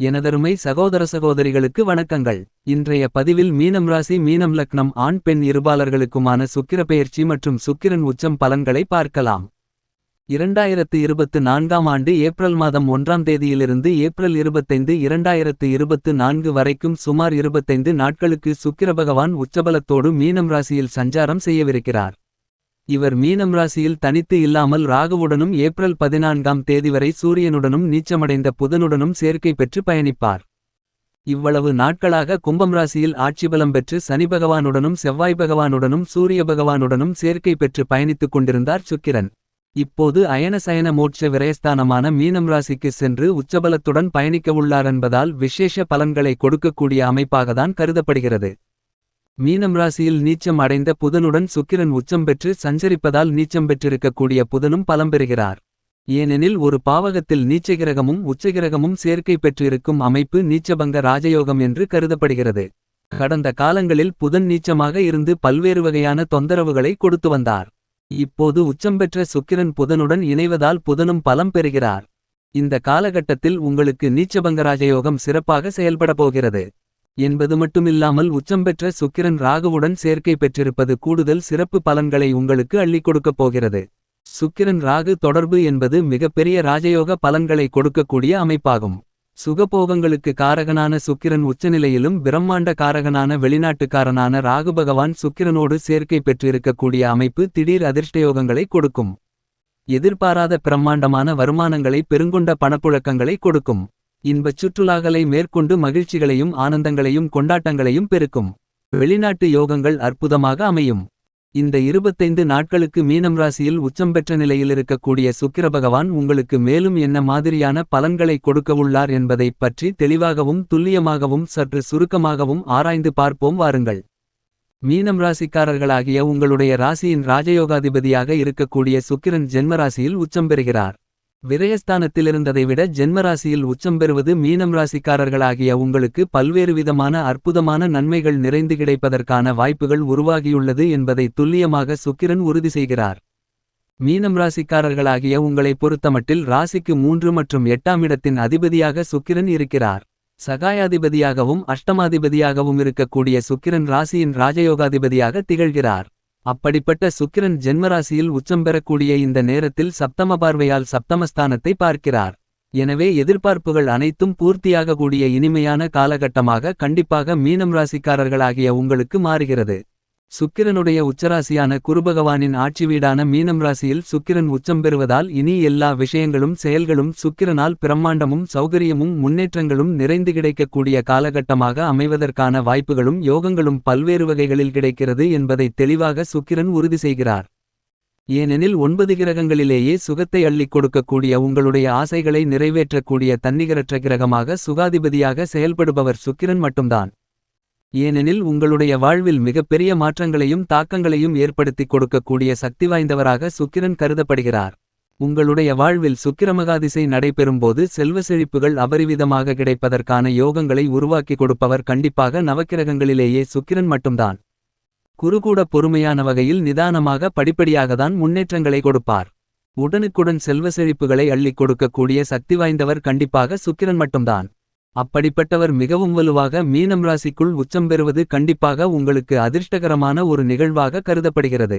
எனதருமை சகோதர சகோதரிகளுக்கு வணக்கங்கள். இன்றைய பதிவில் மீனம் ராசி மீனம் லக்னம் ஆண் பெண் இருபாலர்களுக்குமான சுக்கிரப்பெயர்ச்சி மற்றும் சுக்கிரன் உச்சம் பலன்களை பார்க்கலாம். இரண்டாயிரத்து இருபத்து நான்காம் ஆண்டு ஏப்ரல் மாதம் ஒன்றாம் தேதியிலிருந்து ஏப்ரல் இருபத்தைந்து இரண்டாயிரத்து இருபத்து நான்கு வரைக்கும் சுமார் இருபத்தைந்து நாட்களுக்கு சுக்கிர பகவான் உச்சபலத்தோடு மீனம் ராசியில் சஞ்சாரம் செய்யவிருக்கிறார். இவர் மீனம் ராசியில் தனித்து இல்லாமல் ராகுவுடனும் ஏப்ரல் பதினான்காம் தேதி வரை சூரியனுடனும் நீச்சமடைந்த புதனுடனும் சேர்க்கை பெற்று பயணிப்பார். இவ்வளவு நாட்களாக கும்பம் ராசியில் ஆட்சிபலம் பெற்று சனி பகவானுடனும் செவ்வாய் பகவானுடனும் சூரிய பகவானுடனும் சேர்க்கை பெற்று பயணித்துக் கொண்டிருந்தார் சுக்கிரன். இப்போது அயன சயன மோட்ச விரயஸ்தானமான மீனம் ராசிக்கு சென்று உச்சபலத்துடன் பயணிக்கவுள்ளார் என்பதால் விசேஷ பலன்களை கொடுக்கக்கூடிய அமைப்பாகத்தான் கருதப்படுகிறது. மீனம் ராசியில் நீச்சம் அடைந்த புதனுடன் சுக்கிரன் உச்சம் பெற்று சஞ்சரிப்பதால் நீச்சம் பெற்றிருக்கக்கூடிய புதனும் பலம் பெறுகிறார். ஏனெனில் ஒரு பாவகத்தில் நீச்சகிரகமும் உச்சகிரகமும் சேர்க்கை பெற்றிருக்கும் அமைப்பு நீச்சபங்க ராஜயோகம் என்று கருதப்படுகிறது. கடந்த காலங்களில் புதன் நீச்சமாக இருந்து பல்வேறு வகையான தொந்தரவுகளை கொடுத்து வந்தார். இப்போது உச்சம் பெற்ற சுக்கிரன் புதனுடன் இணைவதால் புதனும் பலம் பெறுகிறார். இந்த காலகட்டத்தில் உங்களுக்கு நீச்சபங்க ராஜயோகம் சிறப்பாக செயல்பட போகிறது. என்பது மட்டுமில்லாமல் உச்சம் பெற்ற சுக்கிரன் ராகுவுடன் சேர்க்கை பெற்றிருப்பது கூடுதல் சிறப்பு பலன்களை உங்களுக்கு அள்ளிக் கொடுக்கப் போகிறது. சுக்கிரன் ராகு தொடர்பு என்பது மிகப்பெரிய ராஜயோக பலன்களை கொடுக்கக்கூடிய அமைப்பாகும். சுகபோகங்களுக்கு காரகனான சுக்கிரன் உச்சநிலையிலும் பிரம்மாண்ட காரகனான வெளிநாட்டுக்காரனான ராகு பகவான் சுக்கிரனோடு சேர்க்கை பெற்றிருக்கக்கூடிய அமைப்பு திடீர் அதிர்ஷ்டயோகங்களை கொடுக்கும். எதிர்பாராத பிரம்மாண்டமான வருமானங்களை பெருங்கொண்ட பணப்புழக்கங்களை கொடுக்கும். இன்பச் சுற்றுலாக்களை மேற்கொண்டு மகிழ்ச்சிகளையும் ஆனந்தங்களையும் கொண்டாட்டங்களையும் பெருக்கும். வெளிநாட்டு யோகங்கள் அற்புதமாக அமையும். இந்த இருபத்தைந்து நாட்களுக்கு மீனம் ராசியில் உச்சம் பெற்ற நிலையில் இருக்கக்கூடிய சுக்கிர பகவான் உங்களுக்கு மேலும் என்ன மாதிரியான பலன்களை கொடுக்கவுள்ளார் என்பதைப் பற்றி தெளிவாகவும் துல்லியமாகவும் சற்று சுருக்கமாகவும் ஆராய்ந்து பார்ப்போம் வாருங்கள். மீனம் ராசிக்காரர்களாகிய உங்களுடைய ராசியின் ராஜயோகாதிபதியாக இருக்கக்கூடிய சுக்கிரன் ஜென்மராசியில் உச்சம் பெறுகிறார். விரயஸ்தானத்திலிருந்ததை விட ஜென்மராசியில் உச்சம் பெறுவது மீனம் ராசிக்காரர்களாகிய உங்களுக்கு பல்வேறு விதமான அற்புதமான நன்மைகள் நிறைந்து கிடைப்பதற்கான வாய்ப்புகள் உருவாகியுள்ளது என்பதை துல்லியமாக சுக்கிரன் உறுதி செய்கிறார். மீனம் ராசிக்காரர்களாகிய உங்களை பொறுத்தமட்டில் ராசிக்கு மூன்று மற்றும் எட்டாம் இடத்தின் அதிபதியாக சுக்கிரன் இருக்கிறார். சகாயாதிபதியாகவும் அஷ்டமாதிபதியாகவும் இருக்கக்கூடிய சுக்கிரன் ராசியின் ராஜயோகாதிபதியாக திகழ்கிறார். அப்படிப்பட்ட சுக்கிரன் ஜென்மராசியில் உச்சம் பெறக்கூடிய இந்த நேரத்தில் சப்தம பார்வையால் சப்தமஸ்தானத்தை பார்க்கிறார். எனவே எதிர்பார்ப்புகள் அனைத்தும் பூர்த்தியாகக்கூடிய இனிமையான காலகட்டமாக கண்டிப்பாக மீனம் ராசிக்காரர்களாகிய உங்களுக்கு மாறுகிறது. சுக்கிரனுடைய உச்சராசியான குருபகவானின் ஆட்சி வீடான மீனம் ராசியில் சுக்கிரன் உச்சம் பெறுவதால் இனி எல்லா விஷயங்களும் செயல்களும் சுக்கிரனால் பிரம்மாண்டமும் சௌகரியமும் முன்னேற்றங்களும் நிறைந்து கிடைக்கக்கூடிய காலகட்டமாக அமைவதற்கான வாய்ப்புகளும் யோகங்களும் பல்வேறு வகைகளில் கிடைக்கிறது என்பதை தெளிவாக சுக்கிரன் உறுதி செய்கிறார். ஏனெனில் ஒன்பது கிரகங்களிலேயே சுகத்தை அள்ளிக் கொடுக்கக்கூடிய உங்களுடைய ஆசைகளை நிறைவேற்றக்கூடிய தன்னிகரற்ற கிரகமாக சுகாதிபதியாக செயல்படுபவர் சுக்கிரன் மட்டும்தான். ஏனெனில் உங்களுடைய வாழ்வில் மிகப்பெரிய மாற்றங்களையும் தாக்கங்களையும் ஏற்படுத்திக் கொடுக்கக்கூடிய சக்தி வாய்ந்தவராக சுக்கிரன் கருதப்படுகிறார். உங்களுடைய வாழ்வில் சுக்கிரமகாதிசை நடைபெறும்போது செல்வ செழிப்புகள் அபரிவிதமாக கிடைப்பதற்கான யோகங்களை உருவாக்கி கொடுப்பவர் கண்டிப்பாக நவக்கிரகங்களிலேயே சுக்கிரன் மட்டும்தான். குறுகூட பொறுமையான வகையில் நிதானமாக படிப்படியாகத்தான் முன்னேற்றங்களை கொடுப்பார். உடனுக்குடன் செல்வ செழிப்புகளை அள்ளிக் கொடுக்கக்கூடிய சக்தி வாய்ந்தவர் கண்டிப்பாக சுக்கிரன் மட்டும்தான். அப்படிப்பட்டவர் மிகவும் வலுவாக மீனம் ராசிக்குள் உச்சம் பெறுவது கண்டிப்பாக உங்களுக்கு அதிர்ஷ்டகரமான ஒரு நிகழ்வாக கருதப்படுகிறது.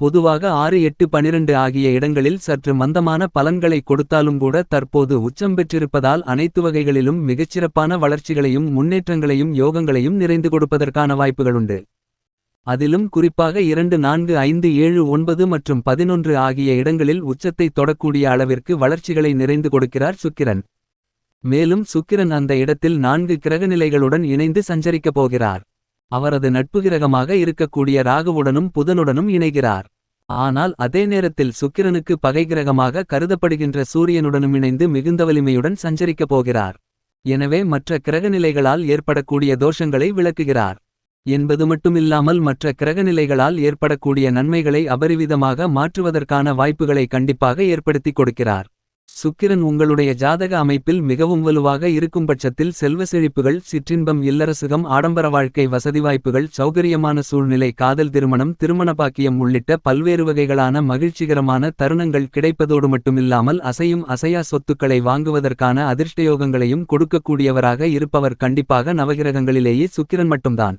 பொதுவாக ஆறு எட்டு பனிரெண்டு ஆகிய இடங்களில் சற்று மந்தமான பலன்களை கொடுத்தாலும் கூட தற்போது உச்சம் பெற்றிருப்பதால் அனைத்து வகைகளிலும் மிகச்சிறப்பான வளர்ச்சிகளையும் முன்னேற்றங்களையும் யோகங்களையும் நிறைந்து கொடுப்பதற்கான வாய்ப்புகளுண்டு அதிலும் குறிப்பாக இரண்டு நான்கு ஐந்து ஏழு ஒன்பது மற்றும் பதினொன்று ஆகிய இடங்களில் உச்சத்தை தொடக்கூடிய அளவிற்கு வளர்ச்சிகளை நிறைந்து கொடுக்கிறார் சுக்கிரன். மேலும் சுக்கிரன் அந்த இடத்தில் நான்கு கிரகநிலைகளுடன் இணைந்து சஞ்சரிக்கப் போகிறார். அவரது நட்பு கிரகமாக இருக்கக்கூடிய ராகுவுடனும் புதனுடனும் இணைகிறார். ஆனால் அதே நேரத்தில் சுக்கிரனுக்கு பகை கிரகமாக கருதப்படுகின்ற சூரியனுடனும் இணைந்து மிகுந்த வலிமையுடன் சஞ்சரிக்கப் போகிறார். எனவே மற்ற கிரகநிலைகளால் ஏற்படக்கூடிய தோஷங்களை விளக்குகிறார். என்பது மட்டுமில்லாமல் மற்ற கிரகநிலைகளால் ஏற்படக்கூடிய நன்மைகளை அபரிவிதமாக மாற்றுவதற்கான வாய்ப்புகளை கண்டிப்பாக ஏற்படுத்திக் கொடுக்கிறார். சுக்கிரன் உங்களுடைய ஜாதக அமைப்பில் மிகவும் வலுவாக இருக்கும் பட்சத்தில் செல்வ செழிப்புகள் சிற்றின்பம் இல்லரசுகம் ஆடம்பர வாழ்க்கை வசதி வாய்ப்புகள் சௌகரியமான சூழ்நிலை காதல் திருமணம் திருமண பாக்கியம் உள்ளிட்ட பல்வேறு வகைகளான மகிழ்ச்சிகரமான தருணங்கள் கிடைப்பதோடு மட்டுமில்லாமல் அசையும் அசையா சொத்துக்களை வாங்குவதற்கான அதிர்ஷ்டயோகங்களையும் கொடுக்கக்கூடியவராக இருப்பவர் கண்டிப்பாக நவகிரகங்களிலேயே சுக்கிரன் மட்டும்தான்.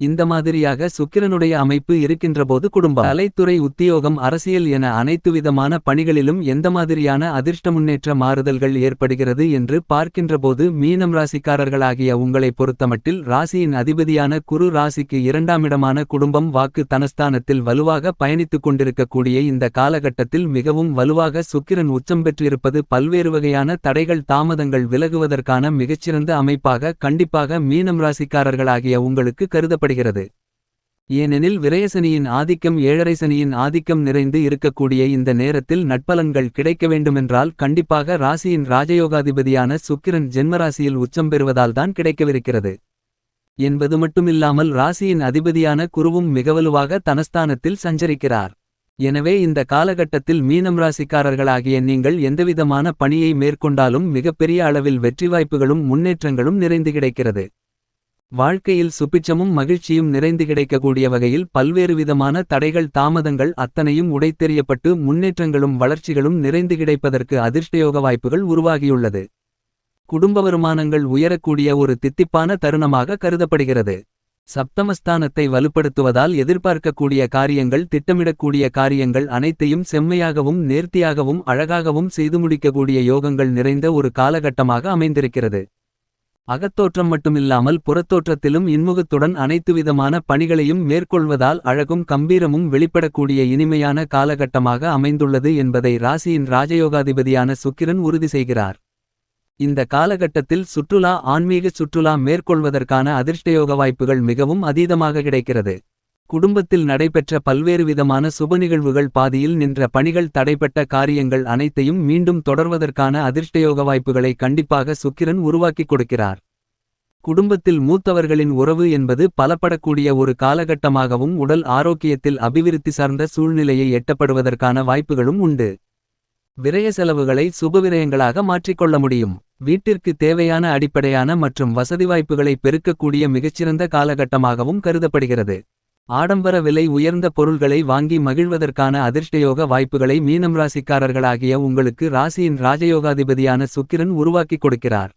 இந்த மாதிரியாக சுக்கிரனுடைய அமைப்பு இருக்கின்றபோது குடும்ப கலைத்துறை உத்தியோகம் அரசியல் என அனைத்து விதமான பணிகளிலும் எந்த மாதிரியான அதிர்ஷ்ட முன்னேற்ற மாறுதல்கள் ஏற்படுகிறது என்று பார்க்கின்றபோது மீனம் ராசிக்காரர்களாகிய உங்களை பொறுத்தமட்டில் ராசியின் அதிபதியான குரு ராசிக்கு இரண்டாமிடமான குடும்பம் வாக்கு தனஸ்தானத்தில் வலுவாக பயணித்துக் கொண்டிருக்கக்கூடிய இந்த காலகட்டத்தில் மிகவும் வலுவாக சுக்கிரன் உச்சம் பெற்றிருப்பது பல்வேறு வகையான தடைகள் தாமதங்கள் விலகுவதற்கான மிகச்சிறந்த அமைப்பாக கண்டிப்பாக மீனம் ராசிக்காரர்களாகிய உங்களுக்கு கருதப்படுகிறது கருதப்படுகிறது ஏனெனில் விரயசனியின் ஆதிக்கம் ஏழரை சனியின் ஆதிக்கம் நிறைந்து இருக்கக்கூடிய இந்த நேரத்தில் நட்பலன்கள் கிடைக்க வேண்டுமென்றால் கண்டிப்பாக ராசியின் ராஜயோகாதிபதியான சுக்கிரன் ஜென்மராசியில் உச்சம் பெறுவதால்தான் கிடைக்கவிருக்கிறது. என்பது மட்டுமில்லாமல் ராசியின் அதிபதியான குருவும் மிகவலுவாக தனஸ்தானத்தில் சஞ்சரிக்கிறார். எனவே இந்த காலகட்டத்தில் மீனம் ராசிக்காரர்களாகிய நீங்கள் எந்தவிதமான பணியை மேற்கொண்டாலும் மிகப்பெரிய அளவில் வெற்றி வாய்ப்புகளும் முன்னேற்றங்களும் நிறைந்து கிடைக்கிறது. வாழ்க்கையில் சுபிச்சமும் மகிழ்ச்சியும் நிறைந்து கிடைக்கக்கூடிய வகையில் பல்வேறு விதமான தடைகள் தாமதங்கள் அத்தனையும் உடைத்தெறியப்பட்டு முன்னேற்றங்களும் வளர்ச்சிகளும் நிறைந்து கிடைப்பதற்கு அதிர்ஷ்டயோக வாய்ப்புகள் உருவாகியுள்ளது. குடும்ப வருமானங்கள் உயரக்கூடிய ஒரு தித்திப்பான தருணமாக கருதப்படுகிறது. சப்தமஸ்தானத்தை வலுப்படுத்துவதால் எதிர்பார்க்கக்கூடிய காரியங்கள் திட்டமிடக்கூடிய காரியங்கள் அனைத்தையும் செம்மையாகவும் நேர்த்தியாகவும் அழகாகவும் செய்து முடிக்கக்கூடிய யோகங்கள் நிறைந்த ஒரு காலகட்டமாக அமைந்திருக்கிறது. அகத்தோற்றம் மட்டுமில்லாமல் புறத்தோற்றத்திலும் இன்முகத்துடன் அனைத்து விதமான பணிகளையும் மேற்கொள்வதால் அழகும் கம்பீரமும் வெளிப்படக்கூடிய இனிமையான காலகட்டமாக அமைந்துள்ளது என்பதை ராசியின் ராஜயோகாதிபதியான சுக்கிரன் உறுதி செய்கிறார். இந்த காலகட்டத்தில் சுற்றுலா ஆன்மீக சுற்றுலா மேற்கொள்வதற்கான அதிர்ஷ்டயோக வாய்ப்புகள் மிகவும் அதீதமாக கிடைக்கிறது. குடும்பத்தில் நடைபெற்ற பல்வேறு விதமான சுப நிகழ்வுகள் பாதியில் நின்ற பணிகள் தடைப்பட்ட காரியங்கள் அனைத்தையும் மீண்டும் தொடர்வதற்கான அதிர்ஷ்டயோக வாய்ப்புகளை கண்டிப்பாக சுக்கிரன் உருவாக்கிக் கொடுக்கிறார். குடும்பத்தில் மூத்தவர்களின் உறவு என்பது பலப்படக்கூடிய ஒரு காலகட்டமாகவும் உடல் ஆரோக்கியத்தில் அபிவிருத்தி சார்ந்த சூழ்நிலையை எட்டப்படுவதற்கான வாய்ப்புகளும் உண்டு. விரய செலவுகளை சுபவிரயங்களாக மாற்றிக்கொள்ள முடியும். வீட்டிற்கு தேவையான அடிப்படையான மற்றும் வசதி வாய்ப்புகளை பெருக்கக்கூடிய மிகச்சிறந்த காலகட்டமாகவும் கருதப்படுகிறது. ஆடம்பர விலை உயர்ந்த பொருள்களை வாங்கி மகிழ்வதற்கான அதிர்ஷ்டயோக வாய்ப்புகளை மீனம் ராசிக்காரர்களாகிய உங்களுக்கு ராசியின் ராஜயோகாதிபதியான சுக்கிரன் உருவாக்கிக் கொடுக்கிறார்.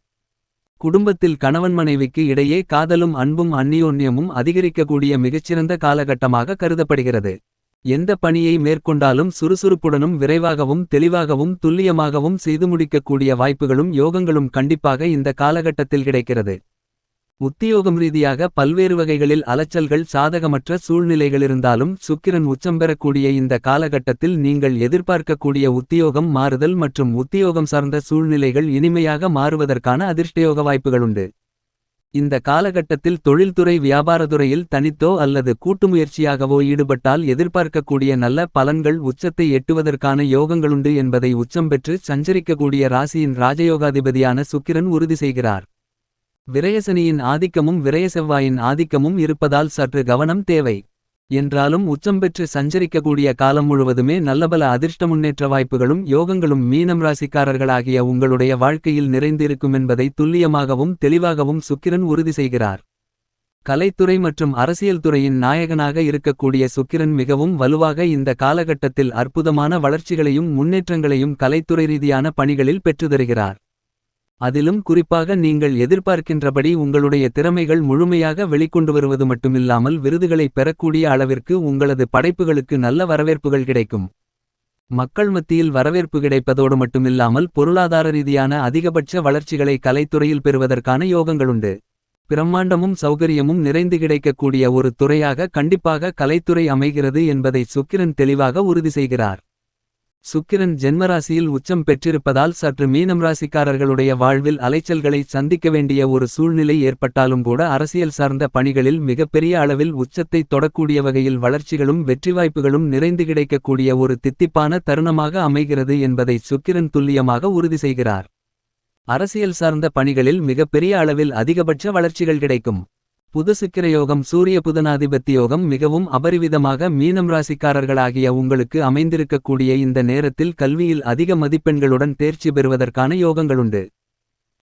குடும்பத்தில் கணவன் மனைவிக்கு இடையே காதலும் அன்பும் அந்நியோன்யமும் அதிகரிக்கக்கூடிய மிகச்சிறந்த காலகட்டமாக கருதப்படுகிறது. எந்த பணியை மேற்கொண்டாலும் சுறுசுறுப்புடனும் விரைவாகவும் தெளிவாகவும் துல்லியமாகவும் செய்து முடிக்கக்கூடிய வாய்ப்புகளும் யோகங்களும் கண்டிப்பாக இந்த காலகட்டத்தில் கிடைக்கிறது. உத்தியோகம் ரீதியாக பல்வேறு வகைகளில் அலைச்சல்கள் சாதகமற்ற சூழ்நிலைகளிருந்தாலும் சுக்கிரன் உச்சம் பெறக்கூடிய இந்த காலகட்டத்தில் நீங்கள் எதிர்பார்க்கக்கூடிய உத்தியோகம் மாறுதல் மற்றும் உத்தியோகம் சார்ந்த சூழ்நிலைகள் இனிமையாக மாறுவதற்கான அதிர்ஷ்டயோக வாய்ப்புகளுண்டு. இந்த காலகட்டத்தில் தொழில்துறை வியாபாரத்துறையில் தனித்தோ அல்லது கூட்டு முயற்சியாகவோ ஈடுபட்டால் எதிர்பார்க்கக்கூடிய நல்ல பலன்கள் உச்சத்தை எட்டுவதற்கான யோகங்களுண்டு என்பதை உச்சம் பெற்று சஞ்சரிக்கக்கூடிய ராசியின் ராஜயோகாதிபதியான சுக்கிரன் உறுதி செய்கிறார். விரயசனியின் ஆதிக்கமும் விரயசெவ்வாயின் ஆதிக்கமும் இருப்பதால் சற்று கவனம் தேவை. என்றாலும் உச்சம் பெற்று சஞ்சரிக்கக்கூடிய காலம் முழுவதுமே நல்லபல அதிர்ஷ்ட முன்னேற்ற வாய்ப்புகளும் யோகங்களும் மீனம் ராசிக்காரர்களாகிய உங்களுடைய வாழ்க்கையில் நிறைந்திருக்கும் என்பதை துல்லியமாகவும் தெளிவாகவும் சுக்கிரன் உறுதி செய்கிறார். கலைத்துறை மற்றும் அரசியல் துறையின் நாயகனாக இருக்கக்கூடிய சுக்கிரன் மிகவும் வலுவாக இந்த காலகட்டத்தில் அற்புதமான வளர்ச்சிகளையும் முன்னேற்றங்களையும் கலைத்துறை ரீதியான பணிகளில் பெற்றுதருகிறார் அதிலும் குறிப்பாக நீங்கள் எதிர்பார்க்கின்றபடி உங்களுடைய திறமைகள் முழுமையாக வெளிக்கொண்டு வருவது மட்டுமில்லாமல் விருதுகளை பெறக்கூடிய அளவிற்கு உங்களது படைப்புகளுக்கு நல்ல வரவேற்புகள் கிடைக்கும். மக்கள் மத்தியில் வரவேற்பு கிடைப்பதோடு மட்டுமில்லாமல் பொருளாதார ரீதியான அதிகபட்ச வளர்ச்சிகளை கலைத்துறையில் பெறுவதற்கான யோகங்களுண்டு. பிரம்மாண்டமும் சௌகரியமும் நிறைந்து கிடைக்கக்கூடிய ஒரு துறையாக கண்டிப்பாக கலைத்துறை அமைகிறது என்பதை சுக்கிரன் தெளிவாக உறுதி செய்கிறார். சுக்கிரன் ஜென்மராசியில் உச்சம் பெற்றிருப்பதால் சற்று மீனம் ராசிக்காரர்களுடைய வாழ்வில் அலைச்சல்களை சந்திக்க வேண்டிய ஒரு சூழ்நிலை ஏற்பட்டாலும் கூட அரசியல் சார்ந்த பணிகளில் மிகப்பெரிய அளவில் உச்சத்தை தொடக்கூடிய வகையில் வளர்ச்சிகளும் வெற்றி வாய்ப்புகளும் நிறைந்து கிடைக்கக்கூடிய ஒரு தித்திப்பான தருணமாக அமைகிறது என்பதை சுக்கிரன் துல்லியமாக உறுதி செய்கிறார். அரசியல் சார்ந்த பணிகளில் மிகப்பெரிய அளவில் அதிகபட்ச வளர்ச்சிகள் கிடைக்கும். புது சுக்கிரயோகம் சூரிய புதனாதிபத்தி யோகம் மிகவும் அபரிவிதமாக மீனம் ராசிக்காரர்களாகிய உங்களுக்கு அமைந்திருக்கக்கூடிய இந்த நேரத்தில் கல்வியில் அதிக மதிப்பெண்களுடன் தேர்ச்சி பெறுவதற்கான யோகங்களுண்டு.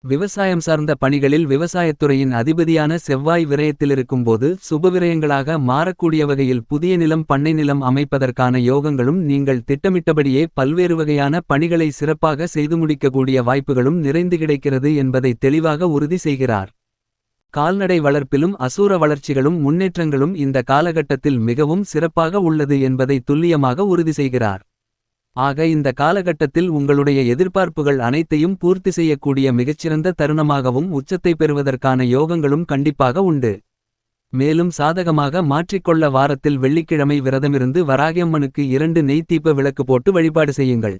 விவசாயம் சார்ந்த பணிகளில் விவசாயத்துறையின் அதிபதியான செவ்வாய் விரயத்திலிருக்கும்போது சுபவிரயங்களாக மாறக்கூடிய வகையில் புதிய நிலம் பண்ணை நிலம் அமைப்பதற்கான யோகங்களும் நீங்கள் திட்டமிட்டபடியே பல்வேறு வகையான பணிகளை சிறப்பாக செய்து முடிக்கக்கூடிய வாய்ப்புகளும் நிறைந்து கிடைக்கிறது என்பதை தெளிவாக உறுதி செய்கிறார். கால்நடை வளர்ப்பிலும் அசூர வளர்ச்சிகளும் முன்னேற்றங்களும் இந்த காலகட்டத்தில் மிகவும் சிறப்பாக உள்ளது என்பதை துல்லியமாக உறுதி செய்கிறார். ஆக இந்த காலகட்டத்தில் உங்களுடைய எதிர்பார்ப்புகள் அனைத்தையும் பூர்த்தி செய்யக்கூடிய மிகச்சிறந்த தருணமாகவும் உச்சத்தை பெறுவதற்கான யோகங்களும் கண்டிப்பாக உண்டு. மேலும் சாதகமாக மாற்றிக்கொள்ள வாரத்தில் வெள்ளிக்கிழமை விரதமிருந்து வராகியம்மனுக்கு இரண்டு நெய்த்தீப்ப விளக்கு போட்டு வழிபாடு செய்யுங்கள்.